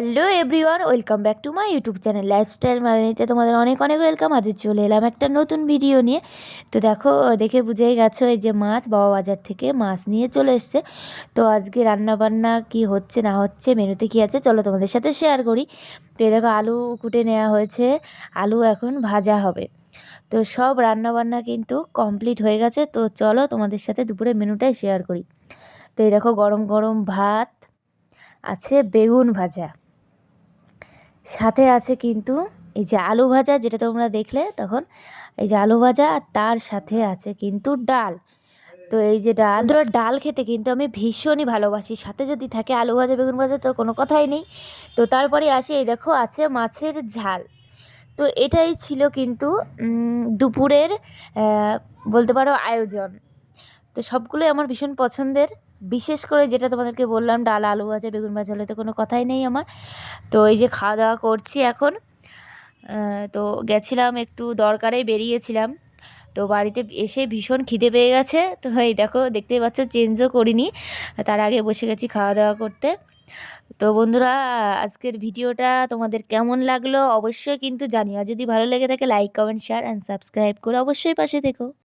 Hello everyone, welcome back to my YouTube channel lifestyle মারানিতে তোমাদের অনেক অনেক ওয়েলকাম। আজ চলে এলাম একটা নতুন ভিডিও নিয়ে। তো দেখো, দেখে বুঝেই গেছো এই যে মাছ বাবা বাজার থেকে মাছ নিয়ে চলে এসছে। তো আজকে রান্নাবান্না কি হচ্ছে না হচ্ছে, মেনুতে কি আছে, চলো তোমাদের সাথে শেয়ার করি। তো এই দেখো, আলু কুটে নেওয়া হয়েছে, আলু এখন ভাজা হবে। তো সব রান্নাবান্না কিন্তু কমপ্লিট হয়ে গেছে। তো চলো তোমাদের সাথে দুপুরে মেনুটাই শেয়ার করি। তো এই দেখো, গরম গরম ভাত, আছে বেগুন ভাজা। সাথে আছে কিন্তু এই যে আলু ভাজা যেটা তোমরা দেখলে তখন, এই যে আলু ভাজা আর তার সাথে আছে কিন্তু ডাল। তো এই যে ডাল, ধরো ডাল খেতে কিন্তু আমি ভীষণই ভালোবাসি। সাথে যদি থাকে আলু ভাজা, বেগুন ভাজা তো কোনো কথাই নেই। তো তারপরে আসি, এই দেখো আছে মাছের ঝাল। তো এটাই ছিল কিন্তু দুপুরের বলতে পারো আয়োজন। তো সবগুলোই আমার ভীষণ পছন্দের। বিশেষ করে যেটা তোমাদেরকে বললাম, ডাল, আলু ভাজা, বেগুন ভাজা হলে তো কোনো কথাই নেই আমার। তো এই যে খাওয়া দাওয়া করছি এখন তো গেছিলাম একটু দরকারে বেরিয়েছিলাম। তো বাড়িতে এসে ভীষণ খিদে পেয়ে গেছে। তো এই দেখো, দেখতেই পাচ্ছ, চেঞ্জও করিনি। তার আগে বসে গেছি খাওয়া দাওয়া করতে। তো বন্ধুরা, আজকের ভিডিওটা তোমাদের কেমন লাগল? অবশ্যই কিন্তু জানিও। যদি ভালো লেগে থাকে like comment share and subscribe করে অবশ্যই পাশে থেকো।